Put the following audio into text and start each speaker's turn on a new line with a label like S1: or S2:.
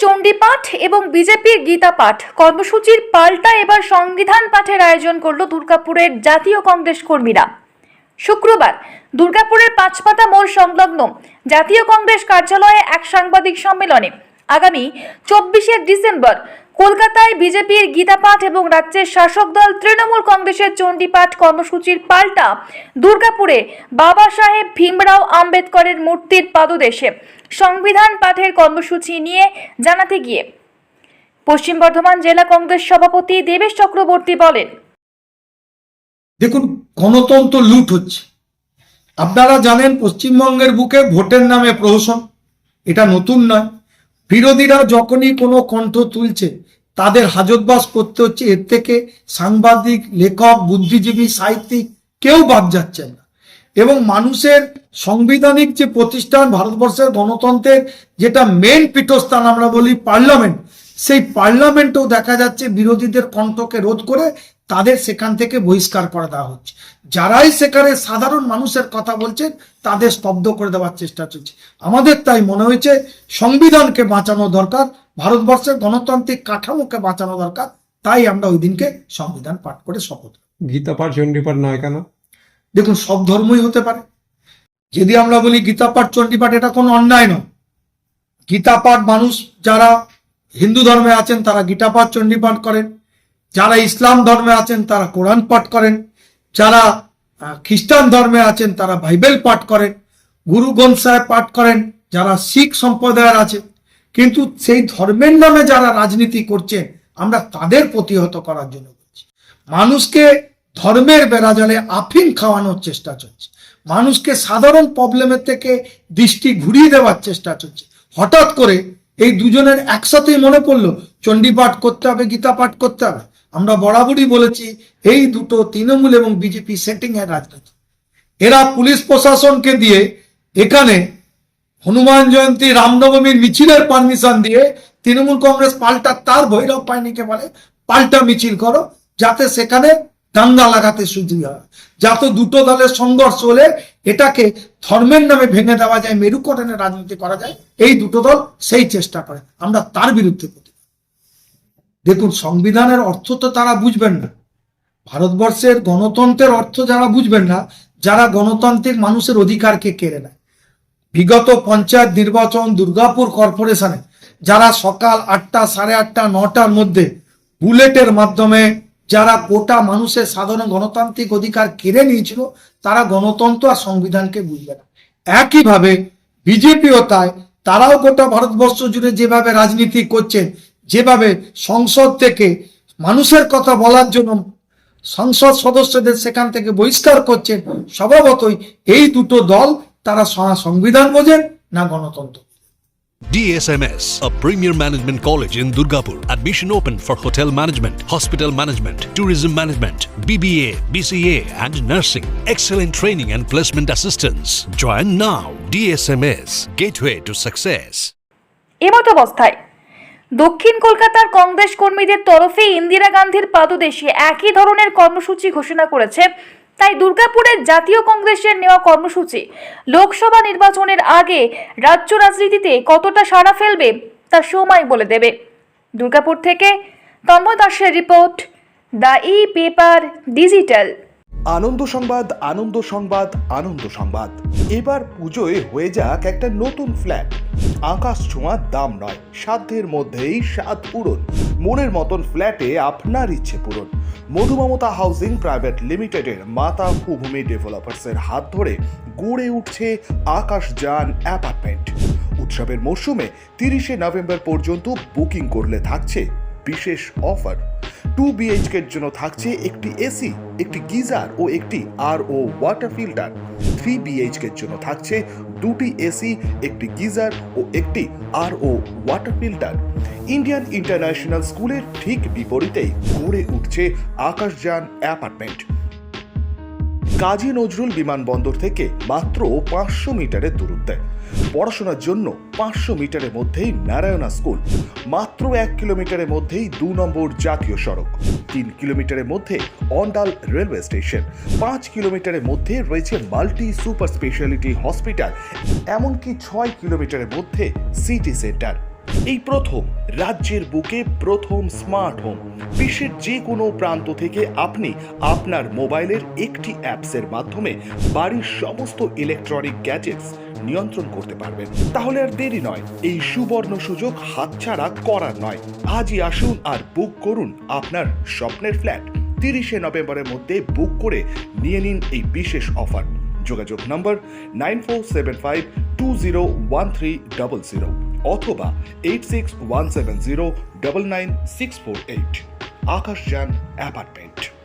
S1: চণ্ডীপাঠ এবং বিজেপির গীতা পাঠ কর্মসূচির পাল্টা এবার সংবিধান পাঠের আয়োজন করল দুর্গাপুরের জাতীয় কংগ্রেস কর্মীরা। শুক্রবার দুর্গাপুরের পাঁচপাতা মোড় সংলগ্ন জাতীয় কংগ্রেস কার্যালয়ে এক সাংবাদিক সম্মেলনে আগামী চব্বিশে ডিসেম্বর কলকাতায় বিজেপির গীতাপাঠ এবং রাজ্যের শাসক দল তৃণমূল কংগ্রেসের চণ্ডীপাঠ কর্মসূচির পাল্টা। দুর্গাপুরে বাবা সাহেব ভীমরাও আম্বেদকরের মূর্তির পাদদেশে। সংবিধান পাঠের কর্মসূচি নিয়ে জানাতে গিয়ে। পশ্চিম বর্ধমান জেলা কংগ্রেস সভাপতি দেবেশ চক্রবর্তী বলেন,
S2: দেখুন, গণতন্ত্র লুট হচ্ছে। আপনারা জানেন পশ্চিমবঙ্গের বুকে ভোটের নামে প্রহসন। এটা নতুন নয়। বিরোধীরা যখনই কোনো কণ্ঠ তুলছে, তাদের হাজতবাস করতে হচ্ছে। এর থেকে সাংবাদিক, লেখক, বুদ্ধিজীবী, সাহিত্যিক কেউ বাদ যাচ্ছেন না। এবং মানুষের সংবিধানিক যে প্রতিষ্ঠান, ভারতবর্ষের গণতন্ত্রের যেটা মেন পীঠস্থান আমরা বলি পার্লামেন্ট সেই পার্লামেন্টেও দেখা যাচ্ছে বিরোধীদের কণ্ঠকে রোধ করে তাদের সেখান থেকে বহিষ্কার করে দেওয়া হচ্ছে। যারাই সেখানে সাধারণ মানুষের কথা বলছেন তাদের স্তব্ধ করে দেওয়ার চেষ্টা চলছে। আমাদের তাই মনে হয়েছে সংবিধানকে বাঁচানো দরকার ভারতবর্ষের গণতান্ত্রিক কাঠামোকে বাঁচানো দরকার তাই আমরা ওই দিনকে সংবিধান পাঠ করে শপথ।
S3: গীতা পাঠ চণ্ডীপাঠ নয় কেন?
S2: দেখুন সব ধর্মই হতে পারে। যদি আমরা বলি গীতা পাঠ চণ্ডীপাঠ এটা কোনো অন্যায় নয়। গীতা পাঠ মানুষ যারা হিন্দু ধর্মে আছেন, তারা গীতা পাঠ চণ্ডীপাঠ করেন। যারা ইসলাম ধর্মে আছেন, তারা কোরআন পাঠ করেন। যারা খ্রিস্টান ধর্মে আছেন, তারা বাইবেল পাঠ করেন। গুরু গ্রন্থ সাহেব পাঠ করেন, যারা শিখ সম্প্রদায়ের আছে। কিন্তু সেই ধর্মের নামে যারা রাজনীতি করছেন আমরা তাদের প্রতিহত করার জন্য বলছি। মানুষকে ধর্মের বেড়াজালে আফিম খাওয়ানোর চেষ্টা চলছে। মানুষকে সাধারণ প্রবলেমের থেকে দৃষ্টি ঘুরিয়ে দেওয়ার চেষ্টা চলছে। হঠাৎ করে এই দুজনের একসাথেই মনে পড়ল, চণ্ডীপাঠ করতে হবে, গীতা পাঠ করতে হবে। আমরা বরাবরই বলেছি, এই দুটো তৃণমূল এবং বিজেপি সেটিং এর রাজনীতি। এরা পুলিশ প্রশাসনকে দিয়ে এখানে হনুমান জয়ন্তী, রামনবমীর মিছিলের পারমিশন দিয়ে তৃণমূল কংগ্রেস পাল্টা তার ভৈরব পাইনিকে বলে? পাল্টা মিছিল করো, যাতে সেখানে দাঙ্গা লাগাতে সুযোগ হয়। যাতে দুটো দলের সংঘর্ষ হলে এটাকে ধর্মের নামে ভেঙে দেওয়া যায়, মেরুকরণের রাজনীতি করা যায়, এই দুটো দল সেই চেষ্টা করে। আমরা তার বিরুদ্ধে দেখুন, সংবিধানের অর্থ তো তারা বুঝবেন না। ভারতবর্ষের গণতন্ত্রের অর্থ যারা বুঝবেন না, যারা গণতান্ত্রিক মানুষের অধিকারকে কেড়ে নেয়। বিগত পঞ্চায়েত নির্বাচন দুর্গাপুর কর্পোরেশনে যারা সকাল আটটা, সাড়ে আটটা, নটার মধ্যে বুলেটের মাধ্যমে যারা গোটা মানুষের সাধারণ গণতান্ত্রিক অধিকার কেড়ে নিয়েছিল, তারা গণতন্ত্র আর সংবিধানকে বুঝবে না। একইভাবে বিজেপিও তাই, তারাও গোটা ভারতবর্ষ জুড়ে যেভাবে রাজনীতি করছেন, যেভাবে সংসদ থেকে মানুষের কথা বলার জন্য সংসদ সদস্যদের সেখান থেকে বহিষ্কার করছেন, স্বভাবতই এই দুটো দল তারা সংবিধান বোঝেন না গণতন্ত্র।
S4: DSMS, a premier management college in Durgapur. Admission open for hotel management, hospital management, tourism management, BBA, BCA, and nursing. Excellent training and placement assistance. Join now. DSMS, gateway to success.
S1: এমত অবস্থায় দক্ষিণ কলকাতার কংগ্রেস কর্মীদের তরফে ইন্দিরা গান্ধীর পাদদেশে একই ধরনের কর্মসূচি ঘোষণা করেছে তাই দুর্গাপুরের জাতীয় কংগ্রেসের নেওয়া কর্মসূচি, লোকসভা নির্বাচনের আগে রাজ্য রাজনীতিতে কতটা সাড়া ফেলবে তা সময় বলে দেবে। দুর্গাপুর থেকে তন্ময় দাসের report, the e paper digital.
S5: Ananda Sangbad Ananda Sangbad আনন্দ সংবাদ। এবার পুজোয় হয়ে যাক একটা নতুন ফ্ল্যাট আকাশ ছোঁয়ার দাম নয়, সাধ্যের মধ্যেই স্বাদ পূরণ। মনের মতন ফ্ল্যাটে আপনার ইচ্ছে পূরণ। মধুমমতা হাউজিং প্রাইভেট লিমিটেডের মাতা ভূমি ডেভেলপার্সের হাত ধরে গড়ে উঠছে আকাশযান অ্যাপার্টমেন্ট। উৎসবের মরশুমে তিরিশে নভেম্বর পর্যন্ত বুকিং করলে থাকছে বিশেষ অফার। টু বিএইচকের জন্য থাকছে একটি এসি একটি গিজার ও একটি R O water filter three বিএইচকের জন্য থাকছে দুটি এসি একটি গিজার ও একটি R O water filter Indian International স্কুলের ঠিক বিপরীতেই গড়ে উঠছে আকাশযান অ্যাপার্টমেন্ট। কাজী নজরুল বিমানবন্দর থেকে মাত্র পাঁচশো মিটারের দূরত্বে। পড়াশোনার জন্য পাঁচশো মিটারের মধ্যেই নারায়ণা স্কুল, মাত্র এক কিলোমিটারের মধ্যেই দু নম্বর জাতীয় সড়ক, তিন কিলোমিটারের মধ্যে অন্ডাল রেলওয়ে স্টেশন, পাঁচ কিলোমিটারের মধ্যে রয়েছে মাল্টি সুপার স্পেশালিটি হসপিটাল, এমনকি ছয় কিলোমিটারের মধ্যে সিটি সেন্টার। এই প্রথম, রাজ্যের বুকে প্রথম স্মার্ট হোম বিশ্বের যে কোনো প্রান্ত থেকে আপনি আপনার মোবাইলের একটি অ্যাপসের মাধ্যমে বাড়ির সমস্ত ইলেকট্রনিক গ্যাজেটস নিয়ন্ত্রণ করতে পারবেন। তাহলে আর দেরি নয়, এই সুবর্ণ সুযোগ হাতছাড়া করার নয়। আজই আসুন আর বুক করুন আপনার স্বপ্নের ফ্ল্যাট তিরিশে নভেম্বরের মধ্যে বুক করে নিয়ে নিন এই বিশেষ অফার যোগাযোগ number nine four seven five two zero one three double zero. অথবা eight six one seven zero double nine six four eight Akash Jaan apartment.